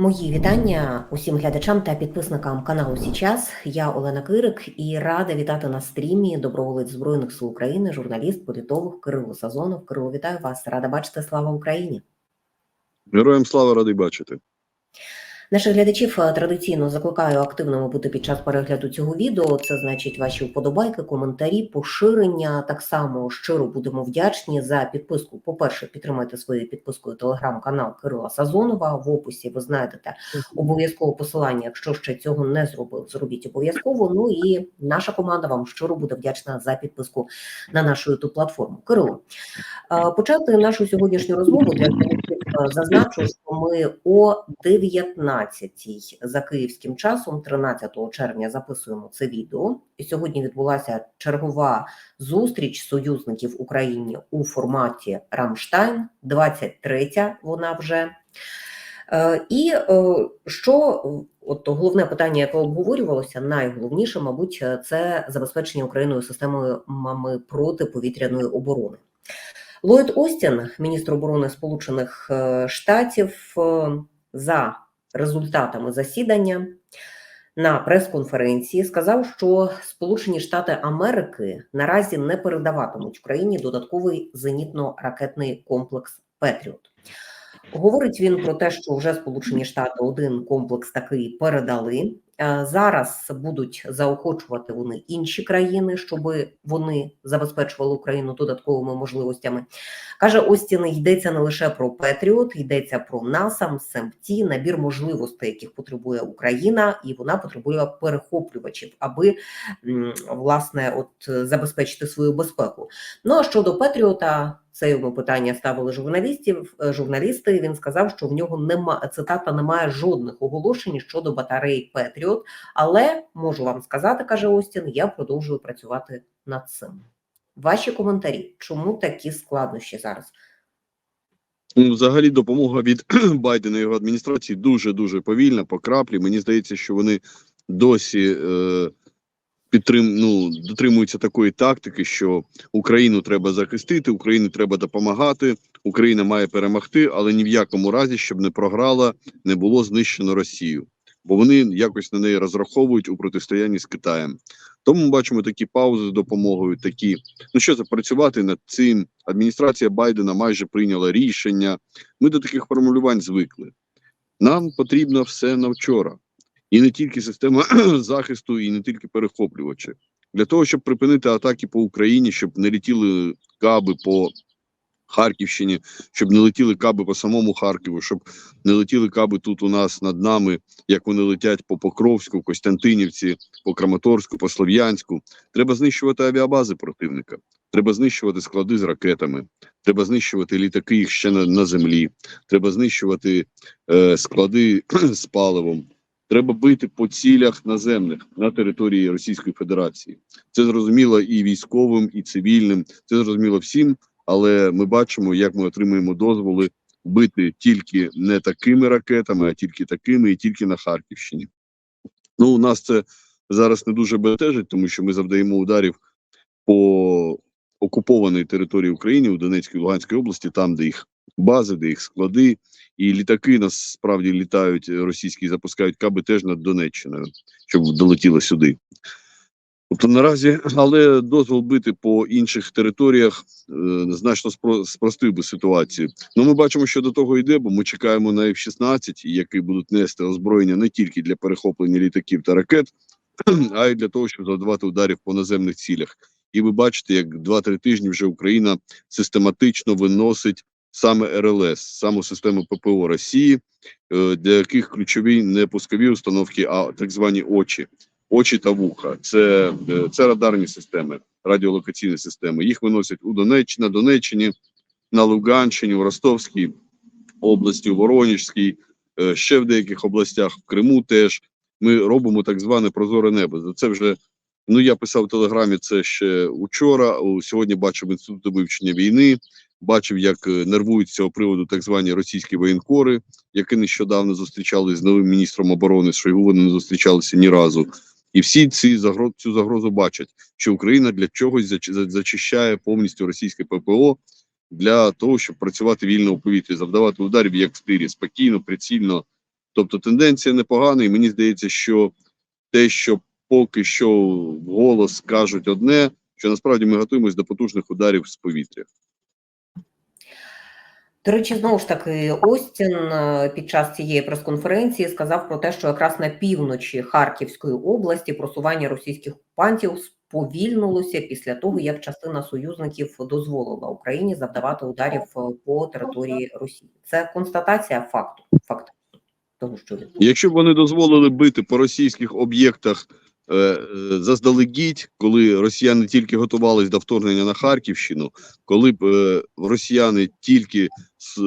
Мої вітання усім глядачам та підписникам каналу Січас. Я Олена Кирик і рада вітати на стрімі доброволець Збройних сил України, журналіст, політолог Кирило Сазонов. Кирило, вітаю вас. Рада бачити. Слава Україні. Героям слава радий бачити. Наших глядачів е, традиційно закликаю активними бути під час перегляду цього відео. Це значить ваші вподобайки, коментарі, поширення. Так само щиро будемо вдячні за підписку. По-перше, підтримайте своєю підпискою телеграм-канал Кирила Сазонова. В описі ви знайдете обов'язково посилання. Якщо ще цього не зробив, зробіть обов'язково. Ну і наша команда вам щиро буде вдячна за підписку на нашу youtube платформу. Кирило, е, почати нашу сьогоднішню розмову для зазначу, що ми о 19 за київським часом, 13 червня, записуємо це відео. І сьогодні відбулася чергова зустріч союзників Україні у форматі Рамштайн, 23-я вона вже. Е, І е, що от головне питання, яке обговорювалося, найголовніше, мабуть, це забезпечення Україною системою мами протиповітряної оборони. Ллойд Остін, міністр оборони Сполучених е, Штатів, е, за результатами засідання на прес-конференції сказав, що Сполучені Штати Америки наразі не передаватимуть Україні додатковий зенітно-ракетний комплекс Петріот. Говорить він про те, що вже Сполучені Штати один комплекс такий передали. Е, Зараз будуть заохочувати вони інші країни, щоб вони забезпечували Україну додатковими можливостями. Каже Остін, йдеться не лише про Петріот, йдеться про НАСАМ, СЕМТІ, набір можливостей, яких потребує Україна, і вона потребує перехоплювачів, аби власне от забезпечити свою безпеку. Ну а щодо Петріота, це йому питання ставили журналістів. е, Журналісти він сказав, що в нього нема цитата немає жодних оголошень щодо батареї Петріот. Але можу вам сказати, каже Остін, я продовжую працювати над цим. Ваші коментарі, чому такі складнощі зараз? Ну, взагалі, допомога від Байдена і його адміністрації дуже дуже повільна, по краплі. Мені здається, що вони досі е, підтрим, ну, дотримуються такої тактики, що Україну треба захистити, Україні треба допомагати, Україна має перемогти, але ні в якому разі, щоб не програла, не було знищено Росію. Бо вони якось на неї розраховують у протистоянні з Китаєм. Тому ми бачимо такі паузи з допомогою, такі ну що це працювати над цим. Адміністрація Байдена майже прийняла рішення. Ми до таких формулювань звикли. Нам потрібно все на вчора, і не тільки система захисту, і не тільки перехоплювачі. Для того, щоб припинити атаки по Україні, щоб не летіли каби по Харківщині, щоб не летіли каби по самому Харкову, щоб не летіли каби тут у нас над нами, як вони летять по Покровську, Костянтинівці, по Краматорську, по Слов'янську. Треба знищувати авіабази противника. Треба знищувати склади з ракетами. Треба знищувати літаки їх ще на, на землі. Треба знищувати е, склади з паливом. Треба бити по цілях наземних на території Російської Федерації. Це зрозуміло і військовим, і цивільним. Це зрозуміло всім. Але ми бачимо, як ми отримуємо дозволи бити тільки не такими ракетами, а тільки такими, і тільки на Харківщині. Ну, у нас це зараз не дуже бентежить, тому що ми завдаємо ударів по окупованій території України у Донецькій і Луганській області, там, де їх бази, де їх склади, і літаки насправді літають російські, запускають каби теж над Донеччиною, щоб долетіло сюди. Тобто наразі, але дозвол бити по інших територіях е, значно спро, спростив би ситуацію. Ну ми бачимо, що до того йде, бо ми чекаємо на F-16, які будуть нести озброєння не тільки для перехоплення літаків та ракет, а й для того, щоб завдавати ударів по наземних цілях. І ви бачите, як 2-3 тижні вже Україна систематично виносить саме РЛС, саму систему ППО Росії, е, для яких ключові не пускові установки, а так звані очі очі та вуха. Це, е, це радарні системи, радіолокаційні системи. Їх виносять у Донеччині, на Донеччині, на Луганщині, у Ростовській області, у Воронежській, е, ще в деяких областях, в Криму теж. Ми робимо так зване прозоре небо. Це вже ну я писав в телеграмі це ще учора. Сьогодні бачив інститут вивчення війни. Бачив, як е, нервують з цього приводу так звані російські воєнкори, які нещодавно зустрічалися з новим міністром оборони. Шойгу вони не зустрічалися ні разу. І всі ці загроз, цю загрозу бачать, що Україна для чогось зачищає повністю російське ППО для того, щоб працювати вільно у повітрі, завдавати ударів як в стирі, спокійно, прицільно. Тобто тенденція непогана, і мені здається, що те, що поки що голос кажуть одне, що насправді ми готуємось до потужних ударів з повітря. До речі, знову ж таки, Остін е, під час цієї прес-конференції сказав про те, що якраз на півночі Харківської області просування російських окупантів сповільнилося після того, як частина союзників дозволила Україні завдавати ударів е, по території Росії. Це констатація факту. Факт того, що. Якщо б вони дозволили бити по російських об'єктах е, заздалегідь, коли росіяни тільки готувались до вторгнення на Харківщину, коли б росіяни тільки з,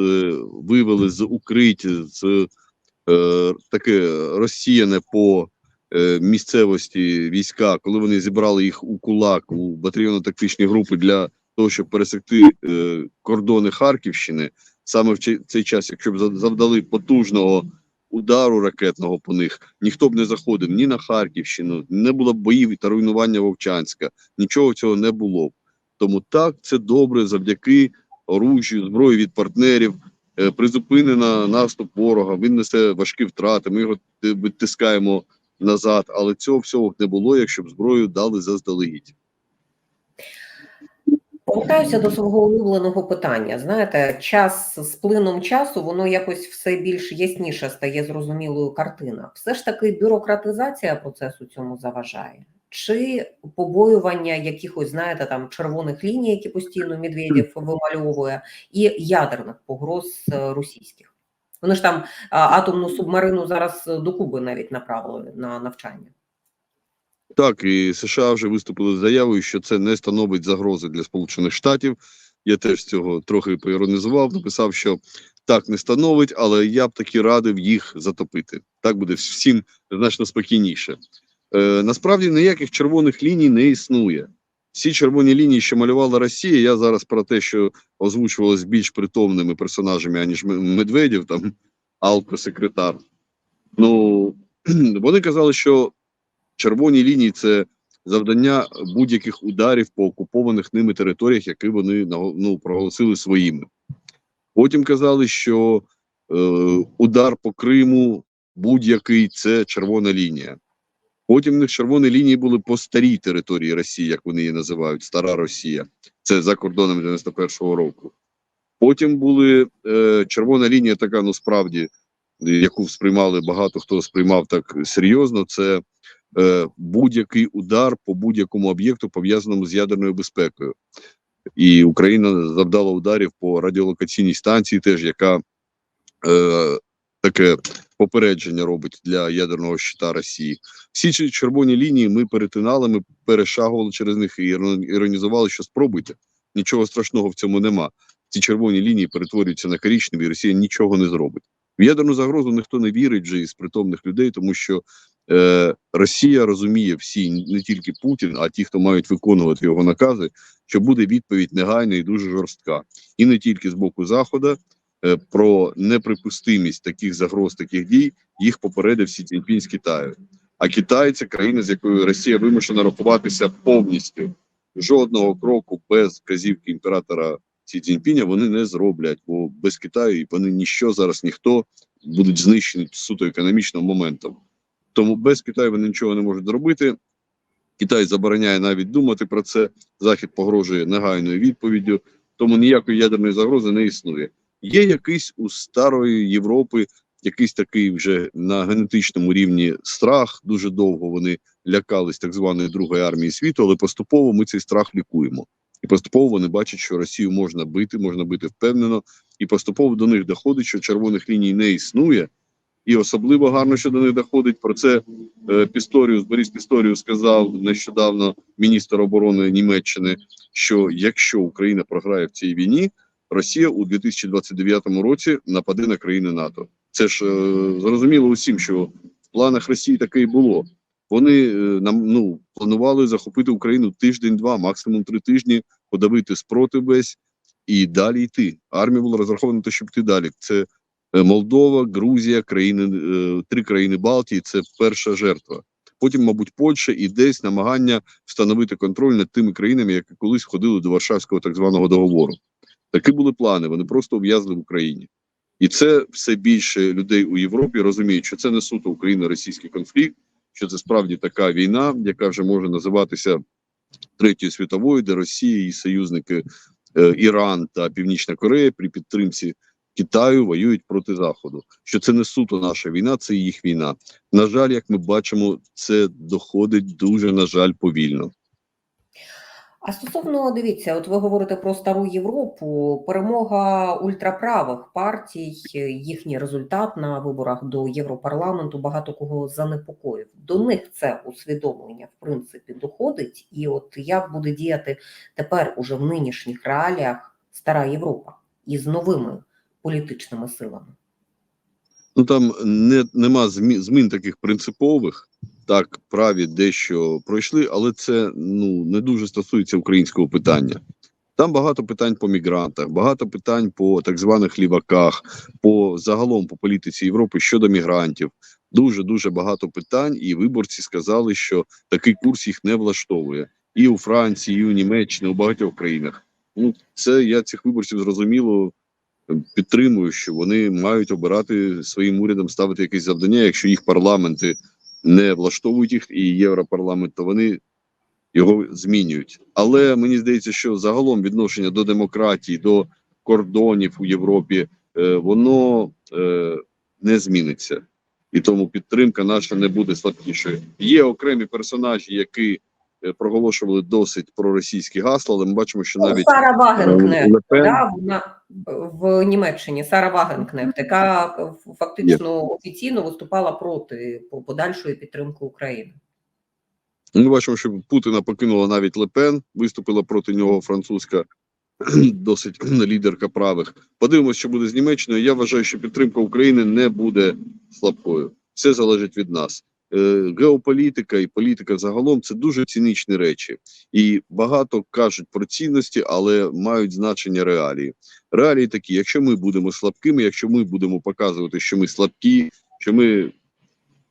вивели з укриття з е, таке розсіяне по е, місцевості війська, коли вони зібрали їх у кулак у батальйонно-тактичні групи для того, щоб пересекти е, кордони Харківщини, саме в цей час, якщо б завдали потужного удару ракетного по них, ніхто б не заходив ні на Харківщину, не було б боїв та руйнування Вовчанська, нічого цього не було б. Тому так це добре завдяки оружію, зброї від партнерів. Е, Призупинено наступ ворога, він несе важкі втрати. Ми його відтискаємо назад, але цього всього не було, якщо б зброю дали заздалегідь. Повертаюся до свого улюбленого питання. Знаєте, час з плином часу воно якось все більш ясніше стає зрозумілою картина. Все ж таки бюрократизація процесу цьому заважає, чи побоювання якихось, знаєте, там червоних ліній, які постійно Медведєв вимальовує, і ядерних погроз е, російських. Вони ж там атомну субмарину зараз до Куби навіть направили на навчання. Так, і США вже виступили з заявою, що це не становить загрози для Сполучених Штатів. Я теж цього трохи поіронізував, написав, що так не становить, але я б таки радив їх затопити. Так буде всім значно спокійніше. Е, насправді ніяких червоних ліній не існує. Всі червоні лінії, що малювала Росія, я зараз про те, що озвучувалось більш притомними персонажами, аніж М- Медведєв, там Алко-секретар. Ну вони казали, що червоні лінії це завдання будь-яких ударів по окупованих ними територіях, які вони ну, проголосили своїми. Потім казали, що е, удар по Криму будь-який це червона лінія. Потім в них червоні лінії були по старій території Росії, як вони її називають, Стара Росія. Це за кордоном 91-го року. Потім були е, червона лінія, така, ну справді, яку сприймали багато хто сприймав так серйозно. Це е, будь-який удар по будь-якому об'єкту, пов'язаному з ядерною безпекою. І Україна завдала ударів по радіолокаційній станції, теж яка е, таке попередження робить для ядерного щита Росії. Всі червоні лінії ми перетинали, ми перешагували через них і іронізували, що спробуйте. Нічого страшного в цьому нема. Ці червоні лінії перетворюються на коричневі, і Росія нічого не зробить. В ядерну загрозу ніхто не вірить вже із притомних людей, тому що е, Росія розуміє всі, не тільки Путін, а ті, хто мають виконувати його накази, що буде відповідь негайна і дуже жорстка, і не тільки з боку Заходу. Е, Про неприпустимість таких загроз, таких дій їх попередив Сі Цзіньпінь з Китаю. А Китай це країна, з якою Росія вимушена рахуватися повністю. Жодного кроку без вказівки імператора Сі Цзіньпіня вони не зроблять, бо без Китаю вони ніщо зараз ніхто будуть знищені суто економічним моментом. Тому без Китаю вони нічого не можуть зробити. Китай забороняє навіть думати про це. Захід погрожує негайною відповіддю, тому ніякої ядерної загрози не існує. Є якийсь у старої Європи, якийсь такий вже на генетичному рівні страх. Дуже довго вони лякались так званої Другої армії світу, але поступово ми цей страх лікуємо. І поступово вони бачать, що Росію можна бити, можна бити впевнено, і поступово до них доходить, що червоних ліній не існує. І особливо гарно, що до них доходить про це е, Пісторіус, Борис Пісторіус сказав нещодавно міністр оборони Німеччини, що якщо Україна програє в цій війні, Росія у 2029 році нападе на країни НАТО. Це ж е, зрозуміло усім, що в планах Росії таке і було. Вони е, нам ну планували захопити Україну тиждень-два, максимум три тижні, подавити спротив весь і далі йти. Армія була розрахована щоб йти далі. Це е, Молдова, Грузія, країни три країни Балтії. Це перша жертва. Потім, мабуть, Польща і десь намагання встановити контроль над тими країнами, які колись входили до Варшавського так званого договору. Такі були плани. Вони просто ув'язли в Україні. І це все більше людей у Європі розуміють, що це не суто україно-російський конфлікт, що це справді така війна, яка вже може називатися Третьою світовою, де Росія і союзники е, Іран та Північна Корея при підтримці Китаю воюють проти Заходу. Що це не суто наша війна, це їх війна. На жаль, як ми бачимо, це доходить дуже на жаль повільно. А стосовно дивіться, от ви говорите про стару Європу. Перемога ультраправих партій, їхній результат на виборах до Європарламенту багато кого занепокоїв. До них це усвідомлення в принципі доходить, і от як буде діяти тепер уже в нинішніх реаліях стара Європа із новими політичними силами. Ну там не нема змі, змін таких принципових. Так, праві дещо пройшли, але це ну не дуже стосується українського питання. Там багато питань по мігрантах, багато питань по так званих ліваках, по загалом по політиці Європи щодо мігрантів. Дуже дуже багато питань, і виборці сказали, що такий курс їх не влаштовує і у Франції, і у Німеччині, у багатьох країнах. Ну це я цих виборців зрозуміло підтримую, що вони мають обирати своїм урядом ставити якесь завдання. Якщо їх парламенти не влаштовують їх і європарламент, то вони його змінюють. Але мені здається, що загалом відношення до демократії, до кордонів у Європі, е, воно е, не зміниться. І тому підтримка наша не буде слабкішою. Є окремі персонажі, які е, проголошували досить проросійські гасла, але ми бачимо, що навіть Сара Вагенкнехт, Лепен да, вона в Німеччині Сара Вагенкнехт, яка фактично офіційно виступала проти подальшої підтримки України. Ми бачимо, що Путіна покинула навіть Лепен, виступила проти нього французька досить лідерка правих. Подивимося, що буде з Німеччиною. Я вважаю, що підтримка України не буде слабкою. Все залежить від нас. Е, Геополітика і політика загалом це дуже цінічні речі, і багато кажуть про цінності, але мають значення реалії. Реалії такі: якщо ми будемо слабкими, якщо ми будемо показувати, що ми слабкі, що ми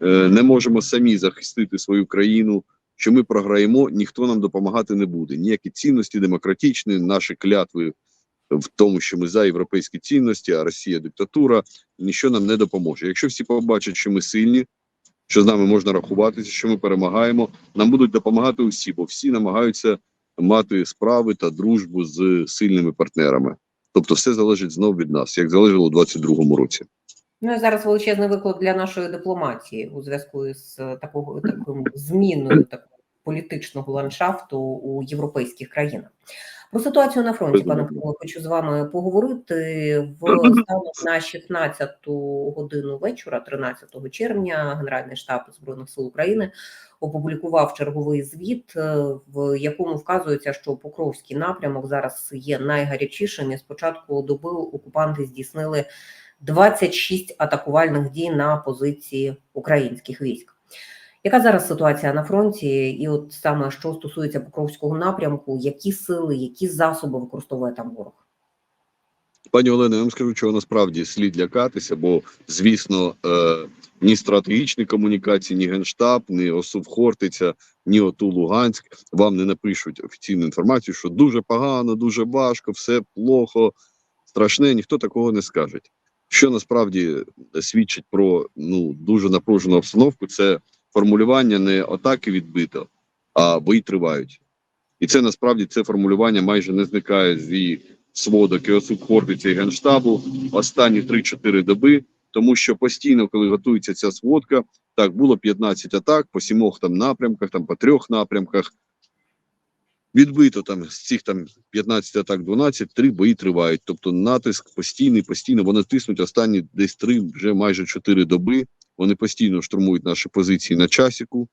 е, не можемо самі захистити свою країну, що ми програємо, ніхто нам допомагати не буде. Ніякі цінності демократичні, наші клятви в тому, що ми за європейські цінності, а Росія диктатура, нічого нам не допоможе. Якщо всі побачать, що ми сильні, що з нами можна рахуватися, що ми перемагаємо, нам будуть допомагати усі, бо всі намагаються мати справи та дружбу з сильними партнерами. Тобто, все залежить знов від нас, як залежало у 22-му році. Ну зараз величезний виклик для нашої дипломатії у зв'язку з такого таким зміною такого політичного ландшафту у європейських країнах. Про ситуацію на фронті, пане Павло, хочу з вами поговорити в станом на 16 годину вечора, 13 червня, Генеральний штаб збройних сил України опублікував черговий звіт, в якому вказується, що Покровський напрямок зараз є найгарячішим. І з початку доби окупанти здійснили 26 атакувальних дій на позиції українських військ. Яка зараз ситуація на фронті, і от саме що стосується Покровського напрямку, які сили, які засоби використовує там ворог? Пані Олено, я вам скажу, чого насправді слід лякатися, бо звісно, е, ні стратегічні комунікації, ні генштаб, ні ОСУВ Хортиця, ні ОТУ Луганськ вам не напишуть офіційну інформацію, що дуже погано, дуже важко, все плохо, страшне. Ніхто такого не скаже. Що насправді свідчить про ну дуже напружену обстановку, це формулювання не атаки відбито, а бої тривають. І це насправді це формулювання майже не зникає зі сводок і осуд і Генштабу останні 3-4 доби, тому що постійно, коли готується ця сводка, так було 15 атак по сімох там напрямках, там по трьох напрямках. Відбито там з цих там 15 атак 12, три бої тривають. Тобто натиск постійний, постійно вони тиснуть останні десь три, вже майже 4 доби. Вони постійно штурмують наші позиції на часіку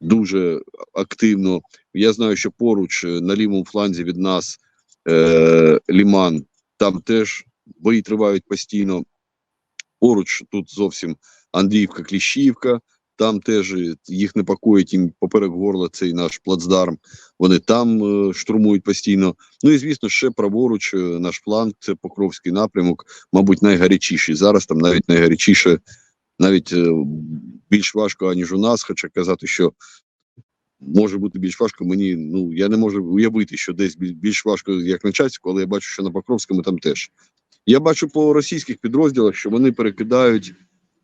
дуже активно. Я знаю, що поруч на лівому фланзі від нас е, Ліман, там теж бої тривають постійно. Поруч тут зовсім Андріївка, Кліщівка, там теж їх непокоїть їм поперек горла цей наш плацдарм. Вони там е, штурмують постійно. Ну і звісно, ще праворуч е, наш фланг, це Покровський напрямок, мабуть, найгарячіший. Зараз там навіть найгарячіше, навіть е, більш важко, аніж у нас, хоча казати, що може бути більш важко. Мені ну я не можу уявити, що десь більш важко, як на часі, але я бачу, що на Покровському там теж. Я бачу по російських підрозділах, що вони перекидають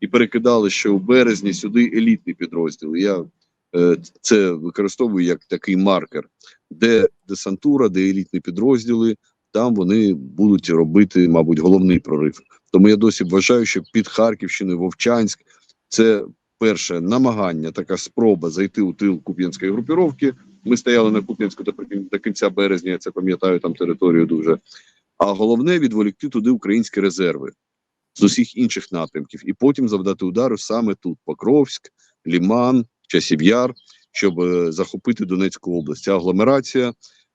і перекидали ще у березні сюди елітний підрозділ. Я е, це використовую як такий маркер, де десантура, де елітні підрозділи, там вони будуть робити, мабуть, головний прорив. Тому я досі вважаю, що під Харківщиною, Вовчанськ це перше намагання, така спроба зайти у тил Куп'янської групіровки. Ми стояли на Куп'янську до, кінця березня, я це пам'ятаю там територію дуже. А головне відволікти туди українські резерви з усіх інших напрямків, і потім завдати удару саме тут: Покровськ, Ліман, Часів Яр, щоб е, захопити Донецьку область. Ця агломерація,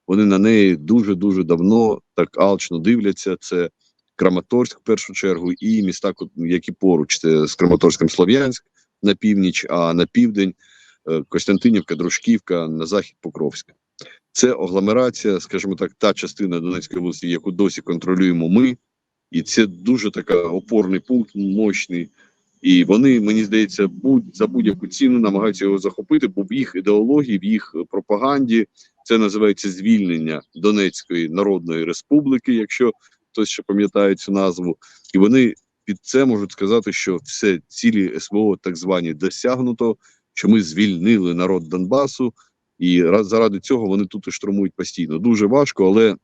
вони на неї дуже дуже давно так алчно дивляться. Це Краматорськ в першу чергу, і міста, які поруч це з Краматорськом Слов'янськ на північ, а на південь е, Костянтинівка, Дружківка, на захід Покровська. Це агломерація, скажімо так, та частина Донецької області, яку досі контролюємо ми, і це дуже така опорний пункт, мощний. І вони, мені здається, будь за будь-яку ціну намагаються його захопити, бо в їх ідеології, в їх пропаганді це називається звільнення Донецької Народної Республіки, якщо хтось ще пам'ятає цю назву, і вони під це можуть сказати, що все цілі СВО так звані досягнуто, що ми звільнили народ Донбасу, і заради цього вони тут і штурмують постійно. Дуже важко, але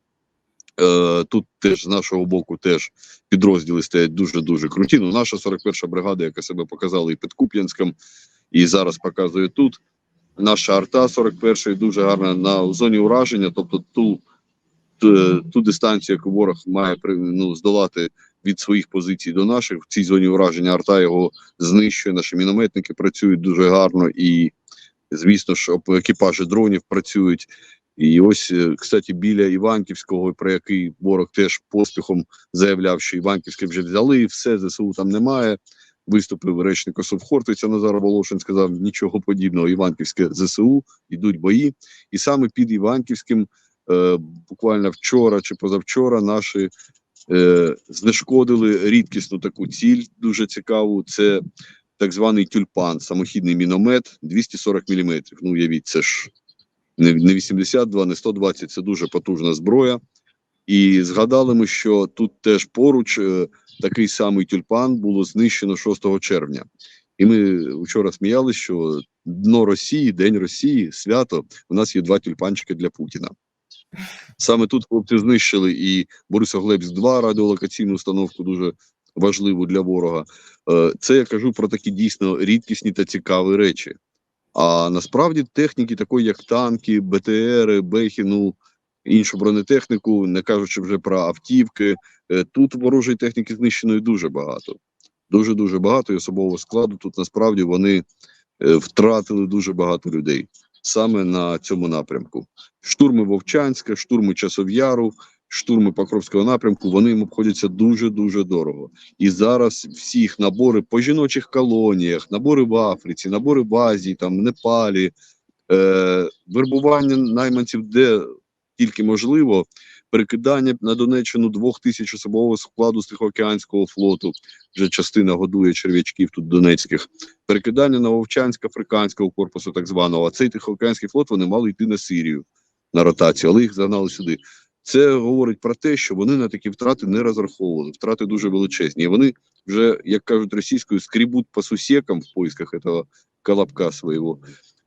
е, тут теж з нашого боку теж підрозділи стоять дуже дуже круті. Ну, наша 41-ша бригада, яка себе показала і під Куп'янськом, і зараз показує тут. Наша арта 41-ї дуже гарна на зоні ураження, тобто ту, ту, ту дистанцію, яку ворог має ну, здолати від своїх позицій до наших. В цій зоні ураження арта його знищує. Наші мінометники працюють дуже гарно і, звісно ж, екіпажі дронів працюють. І ось, е, кстати, біля Іванківського, про який ворог теж поспіхом заявляв, що Іванківське вже взяли, і все ЗСУ там немає. Виступив речник Хортиця Назар Волошин, сказав нічого подібного. Іванківське ЗСУ йдуть бої, і саме під Іванківським, е, буквально вчора чи позавчора, наші е, знешкодили рідкісну таку ціль, дуже цікаву. Це так званий тюльпан, самохідний міномет 240 мм. Ну, уявіть, це ж не 82, не 120, це дуже потужна зброя. І згадали ми, що тут теж поруч е, такий самий тюльпан було знищено 6 червня. І ми вчора сміялися, що дно Росії, День Росії, свято. У нас є два тюльпанчики для Путіна. Саме тут хлопці знищили і Борисоглебськ 2 радіолокаційну установку, дуже важливу для ворога. Е, Це я кажу про такі дійсно рідкісні та цікаві речі. А насправді техніки, такої як танки, БТРи, Бехи, ну іншу бронетехніку, не кажучи вже про автівки. е, Тут ворожої техніки знищеної дуже багато. Дуже дуже багато і особового складу. Тут насправді вони е, втратили дуже багато людей саме на цьому напрямку. Штурми Вовчанська, штурми Часов'яру, штурми Покровського напрямку. Вони їм обходяться дуже дуже дорого. І зараз всі їх набори по жіночих колоніях, набори в Африці, набори в Азії, там в Непалі, е, вербування найманців, де тільки можливо, перекидання на Донеччину двох тисяч особового складу з Тихоокеанського флоту. Вже частина годує черв'ячків тут донецьких. Перекидання на Вовчанськ африканського корпусу, так званого. А цей Тихоокеанський флот вони мали йти на Сирію на ротацію, але їх загнали сюди. Це говорить про те, що вони на такі втрати не розраховували. Втрати дуже величезні. Вони вже, як кажуть російською, скрібуть по сусекам в поисках цього колобка свого.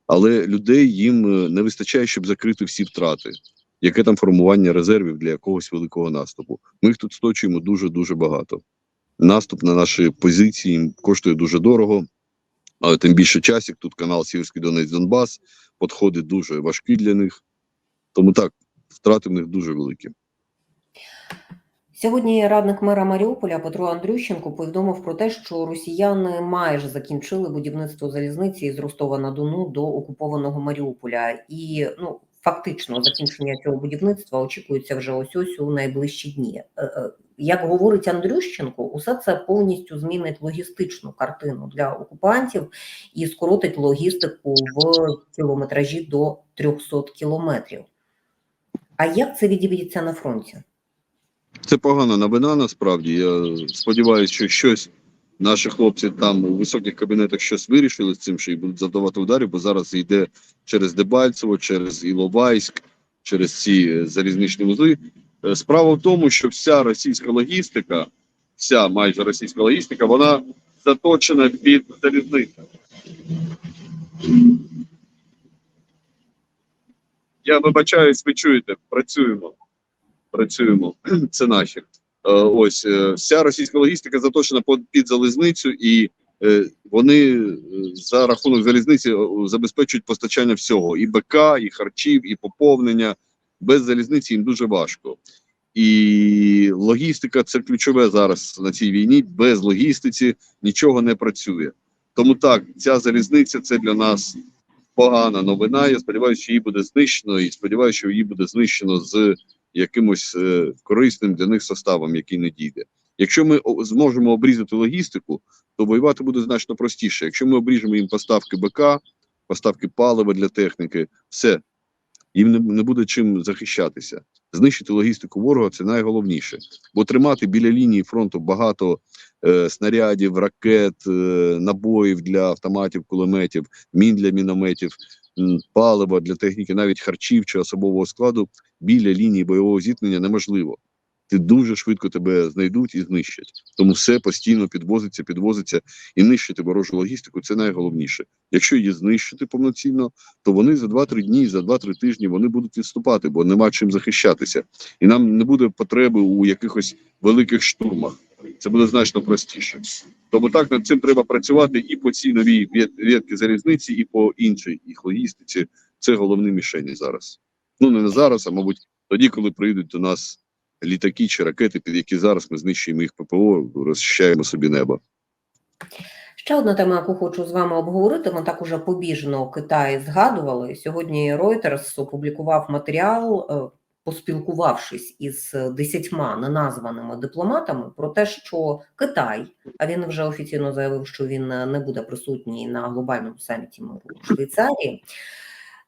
Але людей їм е, не вистачає, щоб закрити всі втрати. Яке там формування резервів для якогось великого наступу? Ми їх тут сточуємо дуже дуже багато. Наступ на наші позиції коштує дуже дорого, але тим більше часик. Тут канал Сіверський Донець Донбас, підходи дуже важкі для них. Тому так, втрати в них дуже великі. Сьогодні радник мера Маріуполя Петро Андрющенко повідомив про те, що росіяни майже закінчили будівництво залізниці з Ростова на Дону до окупованого Маріуполя, і ну фактично закінчення цього будівництва очікується вже ось ось у найближчі дні. Е, е, Як говорить Андрющенко, усе це повністю змінить логістичну картину для окупантів і скоротить логістику в кілометражі до 300 кілометрів. А як це відіб'ється на фронті? Це погана новина. Насправді я сподіваюся, що щось наші хлопці там у високих кабінетах щось вирішили з цим, що і будуть завдавати ударів, бо зараз йде через Дебальцево, через Іловайськ, через ці е, залізничні вузли. Е, Справа в тому, що вся російська логістика, вся майже російська логістика, вона заточена під залізницю. Я вибачаюсь, ви чуєте, працюємо. Працюємо. Це наші. Е, Ось е, вся російська логістика заточена під, залізницю, і е, вони за рахунок залізниці забезпечують постачання всього: і БК, і харчів, і поповнення. Без залізниці їм дуже важко. І логістика це ключове зараз на цій війні. Без логістиці нічого не працює. Тому так, ця залізниця це для нас погана новина. Я сподіваюся, що її буде знищено, і сподіваюся, що її буде знищено з якимось е, корисним для них составом, який не дійде. Якщо ми зможемо обрізати логістику, то воювати буде значно простіше. Якщо ми обріжемо їм поставки БК, поставки палива для техніки, все їм не, буде чим захищатися. Знищити логістику ворога це найголовніше, бо тримати біля лінії фронту багато е, снарядів, ракет, е, набоїв для автоматів, кулеметів, мін для мінометів, палива для техніки, навіть харчів чи особового складу біля лінії бойового зіткнення неможливо. Ти дуже швидко тебе знайдуть і знищать. Тому все постійно підвозиться, підвозиться і нищити ворожу логістику це найголовніше. Якщо її знищити повноцінно, то вони за 2-3 дні, за 2-3 тижні вони будуть відступати, бо нема чим захищатися, і нам не буде потреби у якихось великих штурмах. Це буде значно простіше. Тому так над цим треба працювати і по цій новій ветки залізниці, і по іншій їх логістиці. Це головні мішені зараз. Ну не зараз, а мабуть, тоді, коли прийдуть до нас літаки чи ракети, під які зараз ми знищуємо їх ППО, розчищаємо собі небо. Ще одна тема, яку хочу з вами обговорити. Ми так уже побіжно Китай згадували. Сьогодні Reuters опублікував матеріал, е, поспілкувавшись із десятьма неназваними дипломатами, про те, що Китай, а він вже офіційно заявив, що він не буде присутній на глобальному саміті миру у Швейцарії.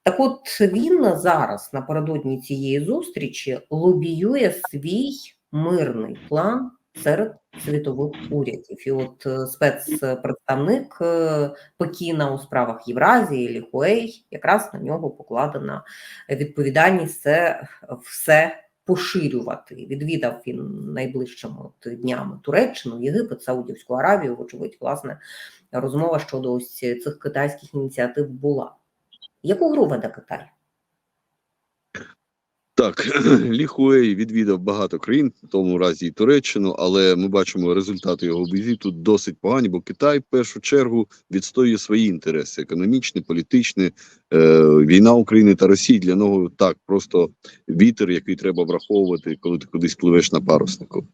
Так от він зараз напередодні цієї зустрічі лобіює свій мирний план серед світових урядів. І от е, спецпредставник е, Пекіна у справах Євразії Лі Хуей, якраз на нього покладена відповідальність це все поширювати. Відвідав він найближчими от днями Туреччину, Єгипет, Саудівську Аравію. Вочевидь, власне, розмова щодо ось цих китайських ініціатив була. Яку гру веде Китай? Так, Лі відвідав багато країн, в тому разі і Туреччину, але ми бачимо результати його візиту досить погані, бо Китай в першу чергу відстоює свої інтереси: економічні, політичні. Е, війна України та Росії для нього так просто вітер, який треба враховувати, коли ти кудись пливеш на паруснику.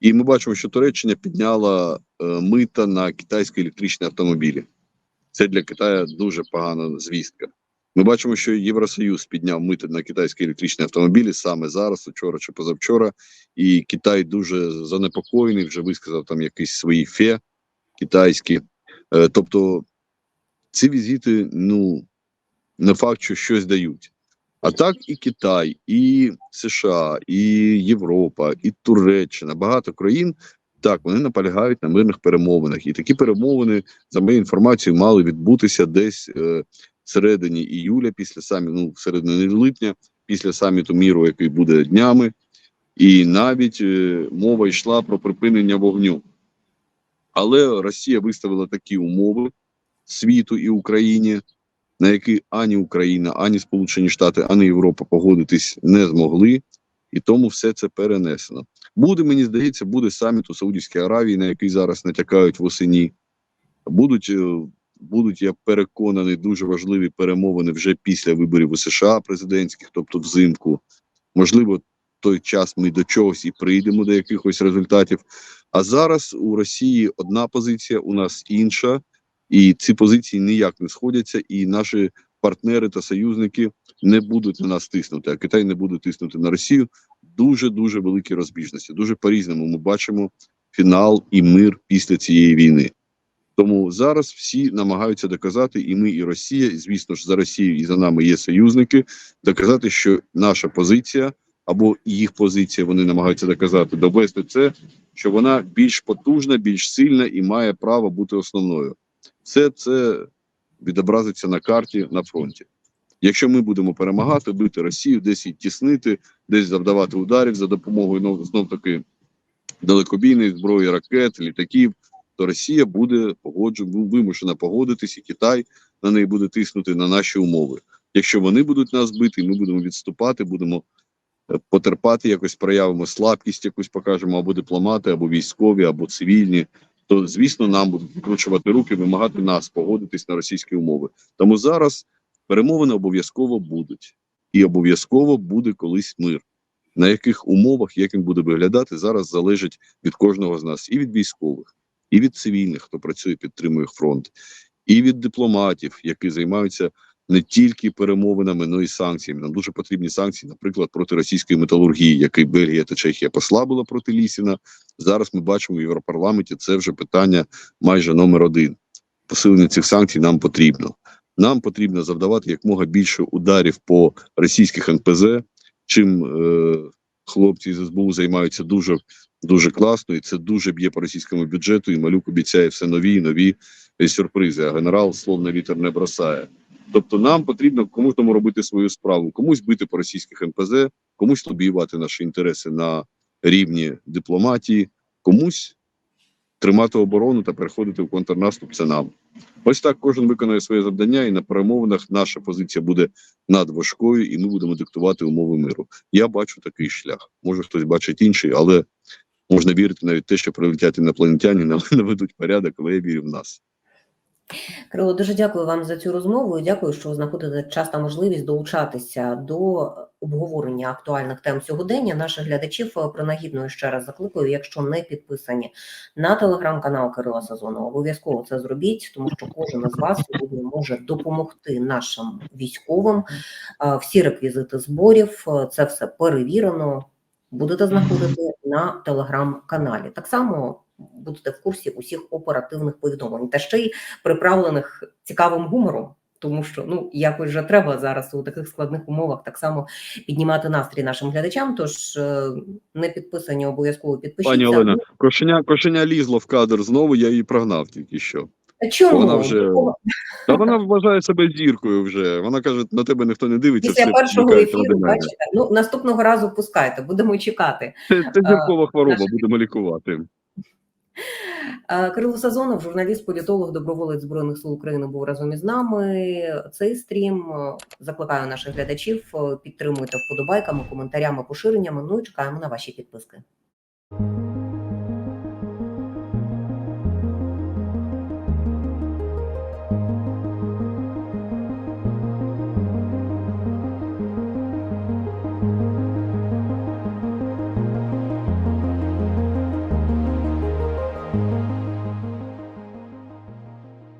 І ми бачимо, що Туреччина підняла е, мита на китайські електричні автомобілі. Це для Китаю дуже погана звістка. Ми бачимо, що Євросоюз підняв мити на китайські електричні автомобілі саме зараз, вчора чи позавчора, і Китай дуже занепокоєний, вже висказав там якісь свої фе китайські. Е, тобто ці візити, ну не факт, що щось дають. А так і Китай, і США, і Європа, і Туреччина, багато країн. Так, вони наполягають на мирних перемовинах, і такі перемовини, за моєю інформацією, мали відбутися десь е, середині іюля, після самі, ну, середині липня, після саміту міру, який буде днями, і навіть е, мова йшла про припинення вогню. Але Росія виставила такі умови світу і Україні, на які ані Україна, ані Сполучені Штати, ані Європа погодитись не змогли, і тому все це перенесено. Буде, мені здається, буде саміт у Саудівській Аравії, на який зараз натякають восені. Будуть, е, будуть, я переконаний, дуже важливі перемовини вже після виборів у США президентських, тобто взимку. Можливо, той час ми до чогось і прийдемо до якихось результатів. А зараз у Росії одна позиція, у нас інша, і ці позиції ніяк не сходяться, і наші партнери та союзники не будуть на нас тиснути, а Китай не буде тиснути на Росію. Дуже дуже великі розбіжності. Дуже по-різному ми бачимо фінал і мир після цієї війни. Тому зараз всі намагаються доказати, і ми, і Росія, і звісно ж за Росією і за нами є союзники, доказати, що наша позиція або їх позиція, вони намагаються доказати, довести це, що вона більш потужна, більш сильна і має право бути основною. Все це відобразиться на карті на фронті. Якщо ми будемо перемагати, бити Росію, десь її тіснити, десь завдавати ударів за допомогою ну, знов таки далекобійної зброї, ракет, літаків, то Росія буде погоджу, ну, вимушена погодитись, і Китай на неї буде тиснути на наші умови. Якщо вони будуть нас бити, ми будемо відступати, будемо е, потерпати, якось проявимо слабкість, якусь покажемо або дипломати, або військові, або цивільні. То звісно, нам будуть викручувати руки, вимагати нас погодитись на російські умови. Тому зараз перемовини обов'язково будуть, і обов'язково буде колись мир. На яких умовах, як він буде виглядати, зараз залежить від кожного з нас, і від військових, і від цивільних, хто працює, підтримує фронт, і від дипломатів, які займаються не тільки перемовинами, але й санкціями. Нам дуже потрібні санкції, наприклад, проти російської металургії, який Бельгія та Чехія послабила проти Лісіна. Зараз ми бачимо в Європарламенті це вже питання майже номер один. Посилення цих санкцій нам потрібно. Нам потрібно завдавати якмога більше ударів по російських НПЗ, чим е, хлопці з СБУ займаються дуже дуже класно, і це дуже б'є по російському бюджету. І малюк обіцяє все нові і нові е, сюрпризи. А генерал слов на вітер не бросає. Тобто, нам потрібно комусь тому робити свою справу, комусь бити по російських НПЗ, комусь лобіювати наші інтереси на рівні дипломатії, комусь тримати оборону та переходити в контрнаступ. Це нам. Ось так кожен виконує своє завдання, і на перемовинах наша позиція буде надважкою, і ми будемо диктувати умови миру. Я бачу такий шлях. Може хтось бачить інший, але можна вірити навіть те, що прилетять інопланетяни, нам наведуть порядок, але я вірю в нас. Кирило, дуже дякую вам за цю розмову і дякую, що знаходите час та можливість долучатися до обговорення актуальних тем сьогодення. Наших глядачів е, принагідно ще раз закликаю, якщо не підписані на телеграм-канал Кирила Сазонова, обов'язково це зробіть, тому що кожен із вас сьогодні може допомогти нашим військовим. Е, Всі реквізити зборів, е, це все перевірено. Будете знаходити на телеграм-каналі. Так само будете в курсі усіх оперативних повідомлень, та ще й приправлених цікавим гумором, тому що ну якось же треба зараз у таких складних умовах так само піднімати настрій нашим глядачам. Тож е, не підписані обов'язково підпишіться. Пані Олена, кошеня, кошеня лізло в кадр знову, я її прогнав тільки що. А Чому вона вже- Та вона вважає себе зіркою вже. Вона каже, на тебе ніхто не дивиться. після першого ефіру? Бачите, ну наступного разу пускайте, будемо чекати. Це, це зіркова хвороба, наше- будемо лікувати. Кирило Сазонов, журналіст, політолог, доброволець збройних сил України, був разом із нами. Цей стрім закликаю наших глядачів. Підтримуйте вподобайками, коментарями, поширеннями. Ну і чекаємо на ваші підписки.